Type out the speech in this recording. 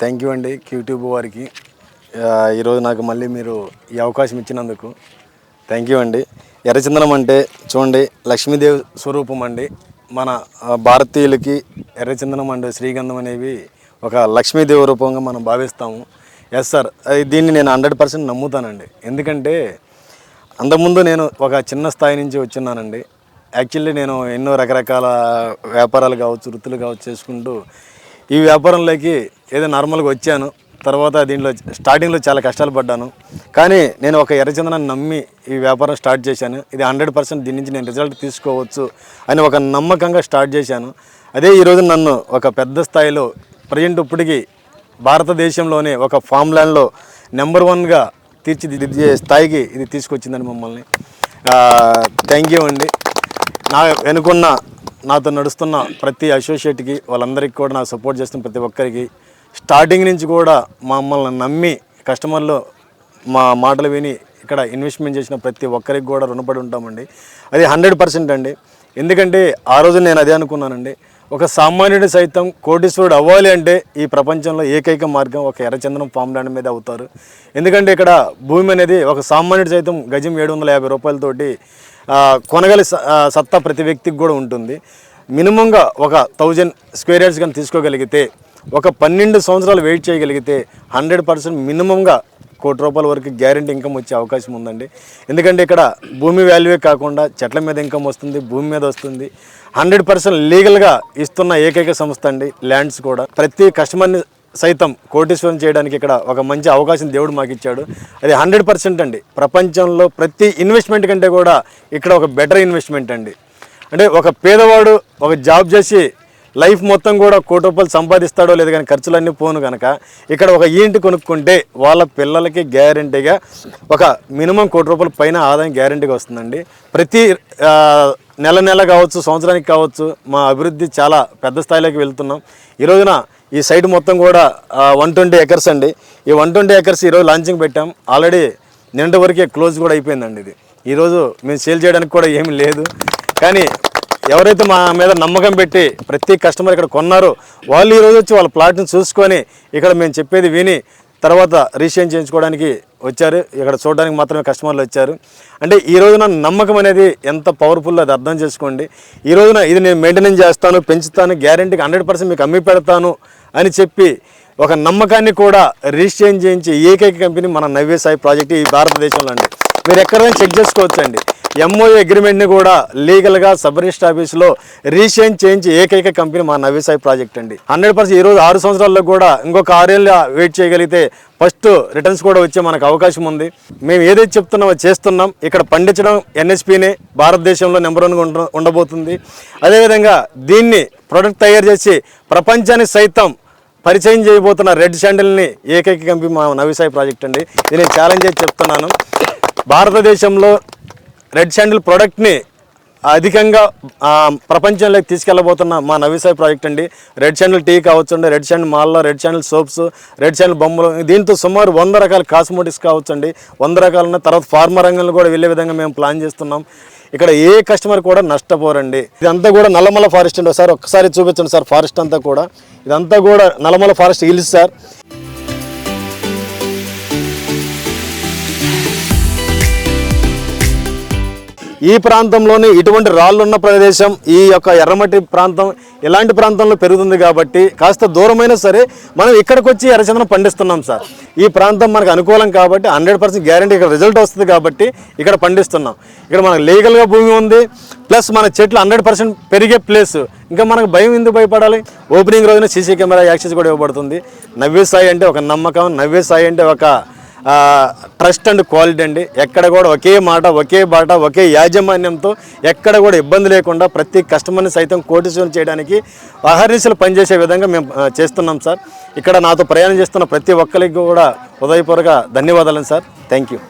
Thank you అండి క్యూట్యూబ్ వారికి. ఈరోజు నాకు మళ్ళీ మీరు ఈ అవకాశం ఇచ్చినందుకు థ్యాంక్ యూ అండి. ఎర్రచందనం అంటే చూడండి లక్ష్మీదేవి స్వరూపం అండి. మన భారతీయులకి ఎర్రచందనం అండ్ శ్రీగంధం అనేవి ఒక లక్ష్మీదేవి రూపంగా మనం భావిస్తాము. ఎస్ సార్ అది దీన్ని నేను హండ్రెడ్ పర్సెంట్ నమ్ముతానండి. ఎందుకంటే అంతకుముందు నేను ఒక చిన్న స్థాయి నుంచి వచ్చున్నానండి యాక్చువల్లీ నేను ఎన్నో రకరకాల వ్యాపారాలు కావచ్చు వృత్తులు కావచ్చు చేసుకుంటూ ఈ వ్యాపారంలోకి ఏదో నార్మల్గా వచ్చాను. తర్వాత దీంట్లో స్టార్టింగ్లో చాలా కష్టాలు పడ్డాను. కానీ నేను ఒక ఎర్రచందనాన్ని నమ్మి ఈ వ్యాపారం స్టార్ట్ చేశాను. ఇది హండ్రెడ్ పర్సెంట్ దీని నుంచి నేను రిజల్ట్ తీసుకోవచ్చు అని ఒక నమ్మకంగా స్టార్ట్ చేశాను. అదే ఈరోజు నన్ను ఒక పెద్ద స్థాయిలో ప్రజెంట్ ఇప్పటికీ భారతదేశంలోనే ఒక ఫామ్ ల్యాండ్లో నెంబర్ వన్గా తీర్చిదిద్దే స్థాయికి ఇది తీసుకొచ్చిందని మమ్మల్ని థ్యాంక్ యూ అండి. నా వెనుకున్న నాతో నడుస్తున్న ప్రతి అసోసియేట్కి వాళ్ళందరికీ కూడా నాకు సపోర్ట్ చేస్తున్న ప్రతి ఒక్కరికి స్టార్టింగ్ నుంచి కూడా మమ్మల్ని నమ్మి కస్టమర్లు మా మాటలు విని ఇక్కడ ఇన్వెస్ట్మెంట్ చేసిన ప్రతి ఒక్కరికి కూడా రుణపడి ఉంటామండి. అది హండ్రెడ్ పర్సెంట్ అండి. ఎందుకంటే ఆ రోజు నేను అదే అనుకున్నానండి. ఒక సామాన్యుడు సైతం కోటీశ్వరుడు అవ్వాలి అంటే ఈ ప్రపంచంలో ఏకైక మార్గం ఒక ఎర్రచందనం ఫామ్ ల్యాండ్ మీద అవుతారు. ఎందుకంటే ఇక్కడ భూమి అనేది ఒక సామాన్యుడు సైతం గజం ఏడు వందల యాభై రూపాయలతోటి కొనగలి సత్తా ప్రతి వ్యక్తికి కూడా ఉంటుంది. మినిమంగా ఒక థౌజండ్ స్క్వేర్ యార్డ్స్ కానీ తీసుకోగలిగితే ఒక పన్నెండు సంవత్సరాలు వెయిట్ చేయగలిగితే హండ్రెడ్ పర్సెంట్ మినిమంగా కోటి రూపాయల వరకు గ్యారంటీ ఇన్కమ్ వచ్చే అవకాశం ఉందండి. ఎందుకంటే ఇక్కడ భూమి వాల్యూవే కాకుండా చెట్ల మీద ఇన్కమ్ వస్తుంది భూమి మీద వస్తుంది. హండ్రెడ్ పర్సెంట్ లీగల్గా ఇస్తున్న ఏకైక సంస్థ అండి ల్యాండ్స్ కూడా. ప్రతి కస్టమర్ని సైతం కోటీశ్వరం చేయడానికి ఇక్కడ ఒక మంచి అవకాశం దేవుడు మాకు ఇచ్చాడు అది హండ్రెడ్ పర్సెంట్ అండి. ప్రపంచంలో ప్రతి ఇన్వెస్ట్మెంట్ కంటే కూడా ఇక్కడ ఒక బెటర్ ఇన్వెస్ట్మెంట్ అండి. అంటే ఒక పేదవాడు ఒక జాబ్ చేసి లైఫ్ మొత్తం కూడా కోటి రూపాయలు సంపాదిస్తాడో లేదు కానీ ఖర్చులన్నీ పోను కనుక ఇక్కడ ఒక ఇంటి కొనుక్కుంటే వాళ్ళ పిల్లలకి గ్యారంటీగా ఒక మినిమం కోటి రూపాయల పైన ఆదాయం గ్యారంటీగా వస్తుందండి. ప్రతి నెల నెల కావచ్చు సంవత్సరానికి కావచ్చు మా అభివృద్ధి చాలా పెద్ద స్థాయిలోకి వెళ్తున్నాం. ఈ రోజున ఈ సైట్ మొత్తం కూడా వన్ ట్వంటీ ఎకర్స్ అండి. ఈ వన్ ట్వంటీ ఎకర్స్ ఈరోజు లాంచింగ్ పెట్టాం. ఆల్రెడీ నిన్నటి వరకే క్లోజ్ కూడా అయిపోయిందండి ఇది. ఈరోజు మేము సేల్ చేయడానికి కూడా ఏమీ లేదు. కానీ ఎవరైతే మా మీద నమ్మకం పెట్టి ప్రతి కస్టమర్ ఇక్కడ కొన్నారో వాళ్ళు ఈరోజు వచ్చి వాళ్ళ ప్లాట్ని చూసుకొని ఇక్కడ మేము చెప్పేది విని తర్వాత రిజిస్ట్రేషన్ చేయించుకోవడానికి వచ్చారు. ఇక్కడ చూడడానికి మాత్రమే కస్టమర్లు వచ్చారు. అంటే ఈ రోజున నమ్మకం అనేది ఎంత పవర్ఫుల్ అది అర్థం చేసుకోండి. ఈ రోజున ఇది నేను మెయింటెనెన్స్ చేస్తాను పెంచుతాను గ్యారంటీకి హండ్రెడ్ పర్సెంట్ మీకు అమ్మి పెడతాను అని చెప్పి ఒక నమ్మకాన్ని కూడా రిజిస్ట్రేషన్ చేయించి ఏకైక కంపెనీ మన నవ్య సాయి ప్రాజెక్ట్ ఈ భారతదేశంలో అండి. మీరు ఎక్కడైనా చెక్ చేసుకోవచ్చు అండి ఎంఓఏ అగ్రిమెంట్ని కూడా లీగల్గా సబ్ రిజిస్టర్ ఆఫీస్లో రీసెంట్ చేయించి ఏకైక కంపెనీ మా నవీసాయి ప్రాజెక్ట్ అండి. హండ్రెడ్ పర్సెంట్ ఈరోజు ఆరు సంవత్సరాల్లో కూడా ఇంకొక ఆరేళ్ళు వెయిట్ చేయగలిగితే ఫస్ట్ రిటర్న్స్ కూడా వచ్చే మనకు అవకాశం ఉంది. మేము ఏదైతే చెప్తున్నామో చేస్తున్నాం. ఇక్కడ పండించడం ఎన్ఎస్పీనే భారతదేశంలో నెంబర్ వన్గా ఉండ ఉండబోతుంది. అదేవిధంగా దీన్ని ప్రొడక్ట్ తయారు చేసి ప్రపంచానికి సైతం పరిచయం చేయబోతున్న రెడ్ శాండిల్ని ఏకైక కంపెనీ మా నవిసాయి ప్రాజెక్ట్ అండి. ఇది నేను ఛాలెంజ్ చేసి చెప్తున్నాను. భారతదేశంలో రెడ్ శాండిల్ ప్రోడక్ట్ని అధికంగా ప్రపంచంలోకి తీసుకెళ్ళబోతున్న మా నవీసాయి ప్రాజెక్ట్ అండి. రెడ్ శాండిల్ టీ కావచ్చు అండి రెడ్ శాండిల్ మాల్లో red sandal soaps red sandal బొమ్మలు దీంతో సుమారు వంద రకాల కాస్మోటిక్స్ కావచ్చండి. వంద రకాలున్న తర్వాత ఫార్మా రంగంలో కూడా వెళ్ళే విధంగా మేము ప్లాన్ చేస్తున్నాం. ఇక్కడ ఏ కస్టమర్ కూడా నష్టపోరండి. ఇదంతా కూడా నల్లమల ఫారెస్ట్ అండి. సార్ ఒక్కసారి చూపించండి సార్ ఫారెస్ట్ అంతా కూడా. ఇదంతా కూడా నల్లమల ఫారెస్ట్ హిల్స్ సార్. ఈ ప్రాంతంలోనే ఇటువంటి రాళ్ళు ఉన్న ప్రదేశం ఈ యొక్క ఎర్రమట్టి ప్రాంతం ఇలాంటి ప్రాంతంలో పెరుగుతుంది కాబట్టి కాస్త దూరమైనా సరే మనం ఇక్కడికి వచ్చి ఎర్రచందనం పండిస్తున్నాం సార్. ఈ ప్రాంతం మనకు అనుకూలం కాబట్టి హండ్రెడ్ పర్సెంట్ గ్యారంటీ ఇక్కడ రిజల్ట్ వస్తుంది కాబట్టి ఇక్కడ పండిస్తున్నాం. ఇక్కడ మనకు లీగల్గా భూమి ఉంది ప్లస్ మన చెట్లు హండ్రెడ్ పర్సెంట్ పెరిగే ప్లేస్. ఇంకా మనకు భయం ఎందుకు భయపడాలి? ఓపెనింగ్ రోజున సీసీ కెమెరా యాక్సెస్ కూడా ఇవ్వబడుతుంది. నవ్వే సాయి అంటే ఒక నమ్మకం నవ్వే సాయి అంటే ఒక ట్రస్ట్ అండ్ క్వాలిటీ అండి. ఎక్కడ కూడా ఒకే మాట ఒకే బాట ఒకే యాజమాన్యంతో ఎక్కడ కూడా ఇబ్బంది లేకుండా ప్రతి కస్టమర్ని సైతం కోటిశ్వరం చేయడానికి అహర్నిశలు పనిచేసే విధంగా మేము చేస్తున్నాం సార్. ఇక్కడ నాతో ప్రయాణం చేస్తున్న ప్రతి ఒక్కరికి కూడా హృదయపూర్వక ధన్యవాదాలు సార్. Thank you